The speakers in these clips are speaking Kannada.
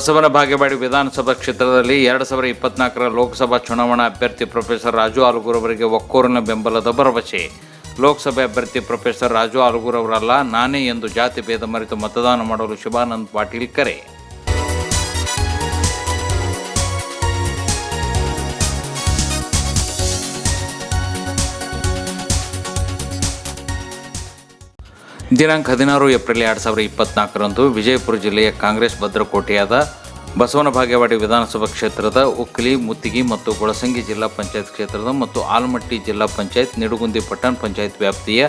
ಬಸವನ ಬಾಗೇವಾಡಿ ವಿಧಾನಸಭಾ ಕ್ಷೇತ್ರದಲ್ಲಿ ಎರಡು ಸಾವಿರ ಇಪ್ಪತ್ನಾಲ್ಕರ ಲೋಕಸಭಾ ಚುನಾವಣಾ ಅಭ್ಯರ್ಥಿ ಪ್ರೊಫೆಸರ್ ರಾಜು ಆಲಗೂರ್ ಅವರಿಗೆ ಒಕ್ಕೂರಿನ ಬೆಂಬಲದ ಭರವಸೆ. ಲೋಕಸಭೆ ಅಭ್ಯರ್ಥಿ ಪ್ರೊಫೆಸರ್ ರಾಜು ಆಲಗೂರ್ ಅವರಲ್ಲ, ನಾನೇ ಎಂದು ಜಾತಿ ಭೇದ ಮರೆತು ಮತದಾನ ಮಾಡಲು ಶಿವಾನಂದ್ ಪಾಟೀಲ್ ಕರೆ. ದಿನಾಂಕ ಹದಿನಾರು ಏಪ್ರಿಲ್ ಎರಡು ಸಾವಿರದ ಇಪ್ಪತ್ನಾಲ್ಕರಂದು ವಿಜಯಪುರ ಜಿಲ್ಲೆಯ ಕಾಂಗ್ರೆಸ್ ಭದ್ರಕೋಟೆಯಾದ ಬಸವನ ಭಾಗ್ಯವಾಡಿ ವಿಧಾನಸಭಾ ಕ್ಷೇತ್ರದ ಉಕ್ಕಲಿ ಮುತ್ತಿಗಿ ಮತ್ತು ಗೊಳಸಂಗಿ ಜಿಲ್ಲಾ ಪಂಚಾಯತ್ ಕ್ಷೇತ್ರದ ಮತ್ತು ಆಲಮಟ್ಟಿ ಜಿಲ್ಲಾ ಪಂಚಾಯತ್, ನಿಡುಗುಂದಿ ಪಟ್ಟಣ ಪಂಚಾಯತ್ ವ್ಯಾಪ್ತಿಯ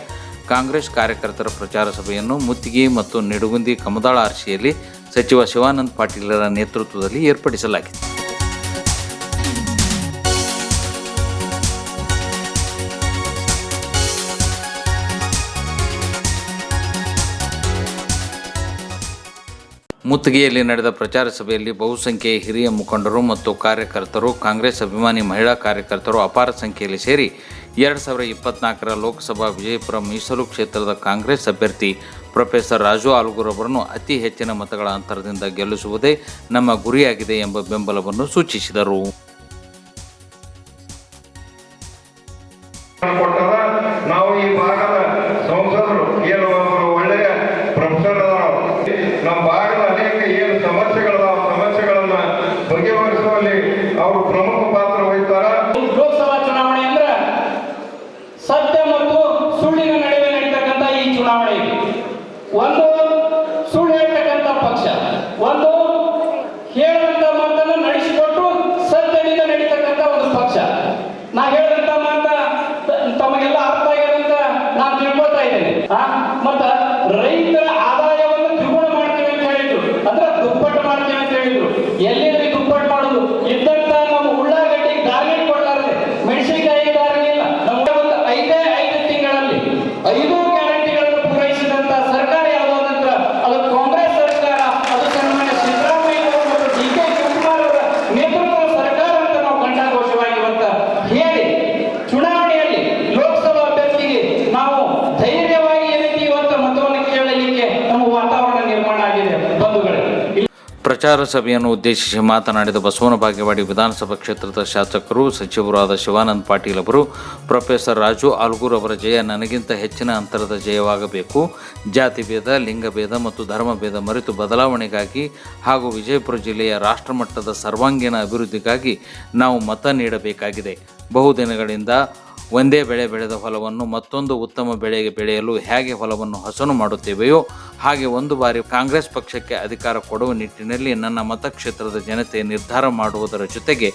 ಕಾಂಗ್ರೆಸ್ ಕಾರ್ಯಕರ್ತರ ಪ್ರಚಾರ ಸಭೆಯನ್ನು ಮುತ್ತಿಗಿ ಮತ್ತು ನಿಡುಗುಂದಿ ಕಮದಾಳ ಆರ್ಸಿಯಲ್ಲಿ ಸಚಿವ ಶಿವಾನಂದ ಪಾಟೀಲರ ನೇತೃತ್ವದಲ್ಲಿ ಏರ್ಪಡಿಸಲಾಗಿದೆ ಮುತ್ತಿಗೆಯಲ್ಲಿ ನಡೆದ ಪ್ರಚಾರ ಸಭೆಯಲ್ಲಿ ಬಹುಸಂಖ್ಯೆಯ ಹಿರಿಯ ಮುಖಂಡರು ಮತ್ತು ಕಾರ್ಯಕರ್ತರು, ಕಾಂಗ್ರೆಸ್ ಅಭಿಮಾನಿ ಮಹಿಳಾ ಕಾರ್ಯಕರ್ತರು ಅಪಾರ ಸಂಖ್ಯೆಯಲ್ಲಿ ಸೇರಿ ಎರಡು ಸಾವಿರದ ಇಪ್ಪತ್ನಾಲ್ಕರ ಲೋಕಸಭಾ ವಿಜಯಪುರ ಮೀಸಲು ಕ್ಷೇತ್ರದ ಕಾಂಗ್ರೆಸ್ ಅಭ್ಯರ್ಥಿ ಪ್ರೊಫೆಸರ್ ರಾಜು ಆಲ್ಗೂರ್ ಅವರನ್ನು ಅತಿ ಹೆಚ್ಚಿನ ಮತಗಳ ಅಂತರದಿಂದ ಗೆಲ್ಲಿಸುವುದೇ ನಮ್ಮ ಗುರಿಯಾಗಿದೆ ಎಂಬ ಬೆಂಬಲವನ್ನು ಸೂಚಿಸಿದರು. ಪ್ರಚಾರ ಸಭೆಯನ್ನು ಉದ್ದೇಶಿಸಿ ಮಾತನಾಡಿದ ಬಸವನ ಬಾಗೇವಾಡಿ ವಿಧಾನಸಭಾ ಕ್ಷೇತ್ರದ ಶಾಸಕರು ಸಚಿವರಾದ ಶಿವಾನಂದ ಪಾಟೀಲ್ ಅವರು, ಪ್ರೊಫೆಸರ್ ರಾಜು ಆಲ್ಗೂರ್ ಅವರ ಜಯ ನನಗಿಂತ ಹೆಚ್ಚಿನ ಅಂತರದ ಜಯವಾಗಬೇಕು. ಜಾತಿ ಭೇದ ಲಿಂಗಭೇದ ಮತ್ತು ಧರ್ಮಭೇದ ಮರೆತು ಬದಲಾವಣೆಗಾಗಿ ಹಾಗೂ ವಿಜಯಪುರ ಜಿಲ್ಲೆಯ ರಾಷ್ಟ್ರಮಟ್ಟದ ಸರ್ವಾಂಗೀಣ ಅಭಿವೃದ್ಧಿಗಾಗಿ ನಾವು ಮತ ನೀಡಬೇಕಾಗಿದೆ. ಬಹುದಿನಗಳಿಂದ ಒಂದೇ ಬೆಳೆ ಬೆಳೆದ ಹೊಲವನ್ನು ಮತ್ತೊಂದು ಉತ್ತಮ ಬೆಳೆಗೆ ಬೆಳೆಯಲು ಹೇಗೆ ಹೊಲವನ್ನು ಹಸನು ಮಾಡುತ್ತೇವೆಯೋ ಹಾಗೆ ಒಂದು ಬಾರಿ ಕಾಂಗ್ರೆಸ್ ಪಕ್ಷಕ್ಕೆ ಅಧಿಕಾರ ಕೊಡುವ ನಿಟ್ಟಿನಲ್ಲಿ ನನ್ನ ಮತಕ್ಷೇತ್ರದ ಜನತೆ ನಿರ್ಧಾರ ಮಾಡುವುದರ ಜೊತೆಗೆ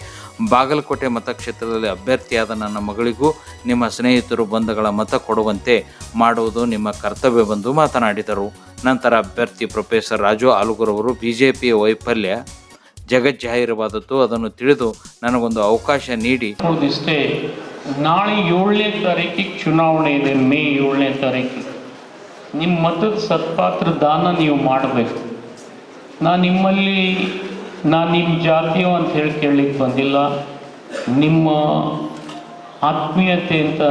ಬಾಗಲಕೋಟೆ ಮತಕ್ಷೇತ್ರದಲ್ಲಿ ಅಭ್ಯರ್ಥಿಯಾದ ನನ್ನ ಮಗಳಿಗೂ ನಿಮ್ಮ ಸ್ನೇಹಿತರು ಬಂಧುಗಳ ಮತ ಕೊಡುವಂತೆ ಮಾಡುವುದು ನಿಮ್ಮ ಕರ್ತವ್ಯವೆಂದು ಮಾತನಾಡಿದರು. ನಂತರ ಅಭ್ಯರ್ಥಿ ಪ್ರೊಫೆಸರ್ ರಾಜು ಆಲುಗೂರ್ ಅವರು ಬಿಜೆಪಿಯ ವೈಫಲ್ಯ ಜಗಜ್ಜಾಹೀರವಾದದ್ದು ಅದನ್ನು ತಿಳಿದು ನನಗೊಂದು ಅವಕಾಶ ನೀಡಿ. ನಾಳೆ ಏಳನೇ ತಾರೀಕಿಗೆ ಚುನಾವಣೆ ಇದೆ, ಮೇ ಏಳನೇ ತಾರೀಕಿಗೆ. ನಿಮ್ಮ ಮತದ ಸತ್ಪಾತ್ರ ದಾನ ನೀವು ಮಾಡಬೇಕು. ನಾನು ನಿಮ್ಮಲ್ಲಿ, ನಾನು ನಿಮ್ಮ ಜಾತಿಯೋ ಅಂತ ಹೇಳಿ ಕೇಳಲಿಕ್ಕೆ ಬಂದಿಲ್ಲ. ನಿಮ್ಮ ಆತ್ಮೀಯತೆ ಅಂತ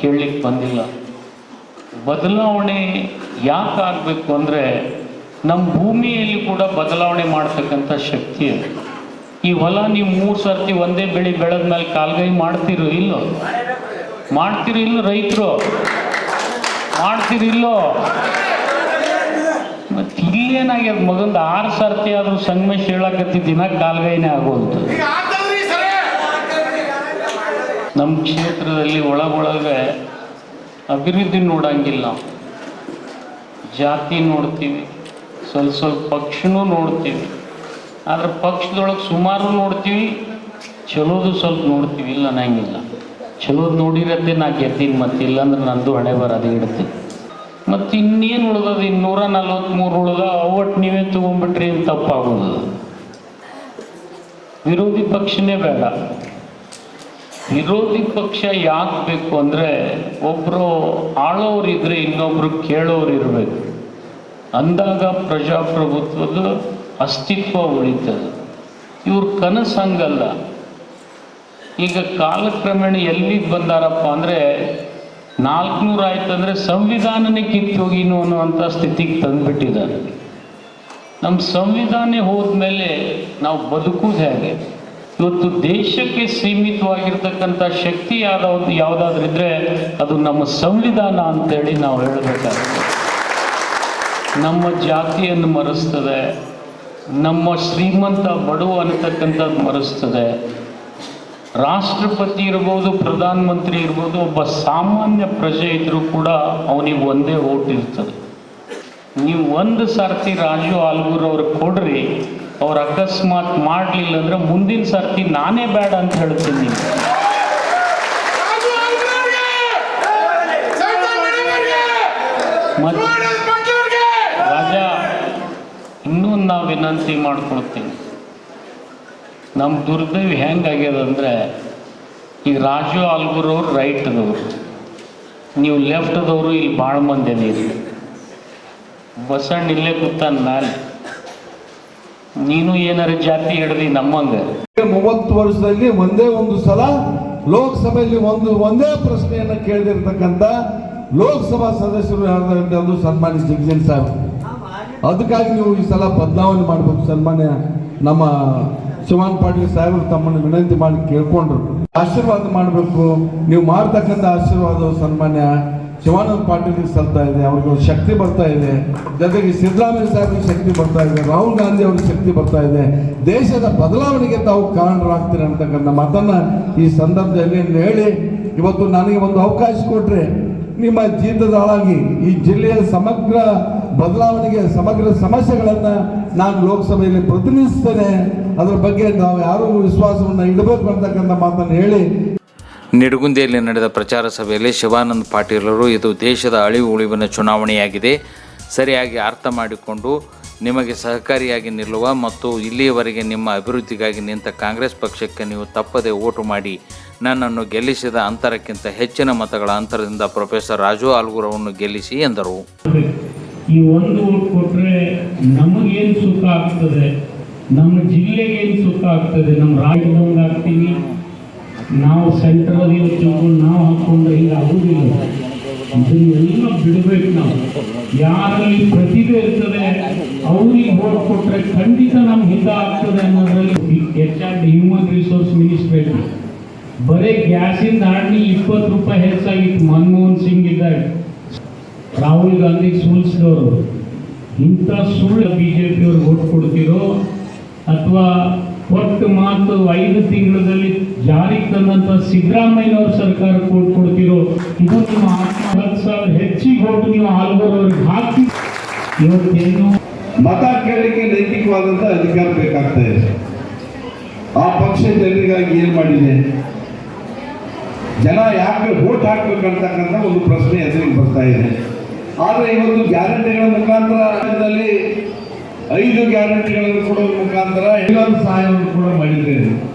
ಕೇಳಲಿಕ್ಕೆ ಬಂದಿಲ್ಲ. ಬದಲಾವಣೆ ಯಾಕೆ ಆಗಬೇಕು ಅಂದರೆ ನಮ್ಮ ಭೂಮಿಯಲ್ಲಿ ಕೂಡ ಬದಲಾವಣೆ ಮಾಡ್ತಕ್ಕಂಥ ಶಕ್ತಿ ಇದೆ ಈ ಹೊಲ ನೀವು ಮೂರು ಸರ್ತಿ ಒಂದೇ ಬೆಳೆ ಬೆಳೆದ ಮೇಲೆ ಕಾಲ್ಗೈ ಮಾಡ್ತೀರೋ ಇಲ್ಲೋ? ಮಾಡ್ತಿರು ಇಲ್ಲೋ ರೈತರು? ಮಾಡ್ತೀರಿ ಇಲ್ಲೋ? ಮತ್ತೆ ಇಲ್ಲೇನಾಗ್ಯದ ಮಗಂದು ಆರು ಸರ್ತಿ ಆದರೂ ಸಂಗಮೇಶ್ ಹೇಳಕತ್ತಿ ದಿನ ಕಾಲ್ಗೈನೇ ಆಗುವಂತ ನಮ್ಮ ಕ್ಷೇತ್ರದಲ್ಲಿ ಒಳಗೊಳಗೆ ಅಭಿವೃದ್ಧಿ ನೋಡಂಗಿಲ್ಲ. ಜಾತಿ ನೋಡ್ತೀವಿ, ಸ್ವಲ್ಪ ಸ್ವಲ್ಪ ಪಕ್ಷನೂ ನೋಡ್ತೀವಿ. ಆದ್ರೆ ಪಕ್ಷದೊಳಗೆ ಸುಮಾರು ನೋಡ್ತೀವಿ. ಚಲೋದು ಸ್ವಲ್ಪ ನೋಡ್ತೀವಿ, ಇಲ್ಲ ಅನ್ನಂಗಿಲ್ಲ. ಚಲೋದು ನೋಡಿರತ್ತೆ ನಾ ಗೆದ್ದೀನಿ ಮತ್ತೆ ಇಲ್ಲಾಂದ್ರೆ ನಂದು ಹಣೆ ಬರೋದು ಇಡುತ್ತೆ ಮತ್ತು ಇನ್ನೇನು ಉಳ್ದದ, ಇನ್ನೂರ ನಲ್ವತ್ತ್ಮೂರು ಉಳ್ದ ಅವಟ್ಟು ನೀವೇ ತೊಗೊಂಡ್ಬಿಟ್ರಿ ಅಂತ ತಪ್ಪಾಗೋದು? ವಿರೋಧಿ ಪಕ್ಷನೇ ಬೇಡ. ವಿರೋಧಿ ಪಕ್ಷ ಯಾಕೆ ಬೇಕು ಅಂದರೆ ಒಬ್ಬರು ಆಳೋರಿದ್ರೆ ಇನ್ನೊಬ್ರು ಕೇಳೋರು ಇರಬೇಕು. ಅಂದಾಗ ಪ್ರಜಾಪ್ರಭುತ್ವದ ಅಸ್ತಿತ್ವ ಉಳಿತದೆ. ಇವ್ರ ಕನಸು ಹಂಗಲ್ಲ. ಈಗ ಕಾಲಕ್ರಮೇಣ ಎಲ್ಲಿಗೆ ಬಂದಾರಪ್ಪ ಅಂದರೆ ನಾಲ್ಕುನೂರು ಆಯ್ತಂದರೆ ಸಂವಿಧಾನನೇ ಹೋಗಿನು ಅನ್ನುವಂಥ ಸ್ಥಿತಿಗೆ ತಂದುಬಿಟ್ಟಿದ್ದಾರೆ. ನಮ್ಮ ಸಂವಿಧಾನ ಹೋದ್ಮೇಲೆ ನಾವು ಬದುಕುವುದು ಹೇಗೆ? ಇವತ್ತು ದೇಶಕ್ಕೆ ಸೀಮಿತವಾಗಿರ್ತಕ್ಕಂಥ ಶಕ್ತಿ ಯಾವ್ದಾವ್ದು ಯಾವುದಾದ್ರೂ ಇದ್ರೆ ಅದು ನಮ್ಮ ಸಂವಿಧಾನ ಅಂತೇಳಿ ನಾವು ಹೇಳಬೇಕಾಗ್ತದೆ ನಮ್ಮ ಜಾತಿಯನ್ನು ಮರೆಸ್ತದೆ. ನಮ್ಮ ಶ್ರೀಮಂತ ಬಡವ ಅನ್ನತಕ್ಕಂಥದ್ದು ಮರೆಸ್ತದೆ. ರಾಷ್ಟ್ರಪತಿ ಇರ್ಬೋದು, ಪ್ರಧಾನಮಂತ್ರಿ ಇರ್ಬೋದು, ಒಬ್ಬ ಸಾಮಾನ್ಯ ಪ್ರಜೆ ಇದ್ದರೂ ಕೂಡ ಅವನಿಗೆ ಒಂದೇ ಓಟ್ ಇರ್ತದೆ. ನೀವು ಒಂದು ಸರ್ತಿ ರಾಜು ಆಲ್ಗೂರ್ ಅವ್ರಿಗೆ ಕೊಡ್ರಿ, ಅವ್ರು ಅಕಸ್ಮಾತ್ ಮಾಡಲಿಲ್ಲ ಅಂದ್ರೆ ಮುಂದಿನ ಸರ್ತಿ ನಾನೇ ಬೇಡ ಅಂತ ಹೇಳ್ತೀನಿ ಮತ್ತೆ ರಾಜ ಇನ್ನೂ ವಿನಂತಿ ಮಾಡ್ಕೊಳ್ತೀನಿ. ನಮ್ಮ ದುರ್ದೈವ ಹೆಂಗಾಗ್ಯದಂದ್ರೆ ಈಗ ರಾಜು ಆಲ್ಗುರವ್ರು ರೈಟ್ದವರು. ನೀವು ಲೆಫ್ಟ್ದವರು, ಇಲ್ಲಿ ಭಾಳ ಮಂದಿ ಅದೀರಿ ಬಸಣ್ಣ ಇಲ್ಲೇ ಕೂತಾನ ಮ್ಯಾಲೆ ನೀನು ಏನಾರ ಜಾತಿ ಹಿಡ್ದಿ ನಮ್ಮಂಗ. ಮೂವತ್ತು ವರ್ಷದಲ್ಲಿ ಒಂದೇ ಒಂದು ಸಲ ಲೋಕಸಭೆಯಲ್ಲಿ ಒಂದು, ಒಂದೇ ಪ್ರಶ್ನೆಯನ್ನು ಕೇಳಿದಿರ್ತಕ್ಕಂಥ ಲೋಕಸಭಾ ಸದಸ್ಯರು ಯಾರು ಸನ್ಮಾನಿಸಿ ಸಾಹೇಬ್ ಅದಕ್ಕಾಗಿ ನೀವು ಈ ಸಲ ಬದಲಾವಣೆ ಮಾಡಬೇಕು ಸನ್ಮಾನ್ಯ ನಮ್ಮ ಶಿವಾನ್ ಪಾಟೀಲ್ ಸಾಹೇಬರು ತಮ್ಮನ್ನು ವಿನಂತಿ ಮಾಡಿ ಕೇಳ್ಕೊಂಡ್ರು. ಆಶೀರ್ವಾದ ಮಾಡಬೇಕು. ನೀವು ಮಾಡ್ತಕ್ಕಂಥ ಆಶೀರ್ವಾದ ಸನ್ಮಾನ್ಯ ಶಿವಾನಂದ ಪಾಟೀಲ್ಗೆ ಸಲ್ತಾ ಇದೆ. ಅವ್ರಿಗೆ ಶಕ್ತಿ ಬರ್ತಾ ಇದೆ. ಜೊತೆಗೆ ಸಿದ್ದರಾಮಯ್ಯ ಸಾಹೇಬ್ ಶಕ್ತಿ ಬರ್ತಾ ಇದೆ. ರಾಹುಲ್ ಗಾಂಧಿ ಅವ್ರಿಗೆ ಶಕ್ತಿ ಬರ್ತಾ ಇದೆ. ದೇಶದ ಬದಲಾವಣೆಗೆ ತಾವು ಕಾರಣರಾಗ್ತೀರಿ ಅಂತಕ್ಕಂಥ ಮಾತನ್ನ ಈ ಸಂದರ್ಭದಲ್ಲಿ ಹೇಳಿ, ಇವತ್ತು ನನಗೆ ಒಂದು ಅವಕಾಶ ಕೊಟ್ಟರೆ ನಿಮ್ಮ ಜೀತದಾಳಾಗಿ ಈ ಜಿಲ್ಲೆಯ ಸಮಗ್ರ ಬದಲಾವಣೆಗೆ ಸಮಗ್ರ ಸಮಸ್ಯೆಗಳನ್ನು ನಾನು ಲೋಕಸಭೆಯಲ್ಲಿ ಪ್ರತಿನಿಧಿಸ್ತೇನೆ. ಅದರ ಬಗ್ಗೆ ನಾವು ಯಾರೂ ವಿಶ್ವಾಸವನ್ನು ಇಡಬೇಕು ಅಂತಕ್ಕಂಥ ಮಾತನ್ನು ಹೇಳಿ. ನಿಡಗುಂದಿಯಲ್ಲಿ ನಡೆದ ಪ್ರಚಾರ ಸಭೆಯಲ್ಲಿ ಶಿವಾನಂದ ಪಾಟೀಲರು ಇದು ದೇಶದ ಅಳಿವು ಉಳಿವಿನ ಚುನಾವಣೆಯಾಗಿದೆ. ಸರಿಯಾಗಿ ಅರ್ಥ ಮಾಡಿಕೊಂಡು ನಿಮಗೆ ಸಹಕಾರಿಯಾಗಿ ನಿಲ್ಲುವ ಮತ್ತು ಇಲ್ಲಿಯವರೆಗೆ ನಿಮ್ಮ ಅಭಿವೃದ್ಧಿಗಾಗಿ ನಿಂತ ಕಾಂಗ್ರೆಸ್ ಪಕ್ಷಕ್ಕೆ ನೀವು ತಪ್ಪದೆ ಓಟು ಮಾಡಿ. ನನ್ನನ್ನು ಗೆಲ್ಲಿಸಿದ ಅಂತರಕ್ಕಿಂತ ಹೆಚ್ಚಿನ ಮತಗಳ ಅಂತರದಿಂದ ಪ್ರೊಫೆಸರ್ ರಾಜು ಆಲ್ಗೂರವನ್ನು ಗೆಲ್ಲಿಸಿ ಎಂದರು. ಈ ಒಂದು ಓಟ್ ಕೊಟ್ಟರೆ ನಮಗೇನು ಸುಖ ಆಗ್ತದೆ? ನಮ್ಮ ಜಿಲ್ಲೆಗೆ ಏನು ಸುಖ ಆಗ್ತದೆ? ನಮ್ಮ ರಾಜ್ಯದೊಂದು ಆಗ್ತೀವಿ. ನಾವು ಸೆಂಟ್ರಲ್ಲಿ ಯೋಚನೆ ನಾವು ಹಾಕೊಂಡ್ರೆ ಹಿಂಗೆ ಆಗುದಿಲ್ಲ. ಇದನ್ನೆಲ್ಲ ಬಿಡಬೇಕು ನಾವು. ಯಾರಲ್ಲಿ ಪ್ರತಿಭೆ ಇರ್ತದೆ, ಅವ್ರಿಗೆ ಓಟ್ ಕೊಟ್ಟರೆ ಖಂಡಿತ ನಮ್ಗೆ ಹಿತ ಆಗ್ತದೆ ಅನ್ನೋದ್ರಲ್ಲಿ ಎಚ್ ಆರ್ ಹ್ಯೂಮನ್ ರಿಸೋರ್ಸ್ ಮಿನಿಸ್ಟ್ರೇಟ್ ಬರೀ ಗ್ಯಾಸಿಂದ ಆಡ್ಲಿ ಇಪ್ಪತ್ತು ರೂಪಾಯಿ ಹೆಚ್ಚಾಗಿತ್ತು. ಮನಮೋಹನ್ ಸಿಂಗ್ ಇದ್ದಾಗ ರಾಹುಲ್ ಗಾಂಧಿ ಸೋಲಿಸಿದವರು. ಇಂಥ ಸುಳ್ಳು ಬಿ ಜೆ ಪಿಯವ್ರಿಗೆ ಓಟ್ ಕೊಡ್ತಿರೋ ಅಥವಾ ಒಟ್ಟು ಮಾತು ಐದು ತಿಂಗಳಲ್ಲಿ ಜಾರಿಗೆ ತಂದಂಥ ಸಿದ್ದರಾಮಯ್ಯನವ್ರ ಸರ್ಕಾರ ಓಟ್ ಕೊಡ್ತಿರೋ, ಇದು ನಿಮ್ಮ ಹತ್ತು ಸಾವಿರ ಹೆಚ್ಚಿಗೆ ಓಟ್ ನೀವು ಆಲ್ಗೋರ್ ಹಾಕಿ. ಇವತ್ತೇನು? ಮತ ಕೇಳಲಿಕ್ಕೆ ನೈತಿಕವಾದಂಥ ಅಧಿಕಾರ ಬೇಕಾಗ್ತಾ ಆ ಪಕ್ಷ ಜನರಿಗಾಗಿ ಏನು ಮಾಡಿದೆ? ಜನ ಯಾಕೆ ವೋಟ್ ಹಾಕ್ಬೇಕಂತಕ್ಕಂಥ ಒಂದು ಪ್ರಶ್ನೆ ಎದುರಿಗೆ ಬರ್ತಾ ಇದೆ. ಆದರೆ ಇವತ್ತು ಗ್ಯಾರಂಟಿಗಳ ಮುಖಾಂತರ ರಾಜ್ಯದಲ್ಲಿ ಐದು ಗ್ಯಾರಂಟಿಗಳನ್ನು ಕೊಡೋದ್ರ ಮುಖಾಂತರ ಇನ್ನೊಂದು ಸಹಾಯವನ್ನು ಕೂಡ ಮಾಡಿದ್ದೇವೆ.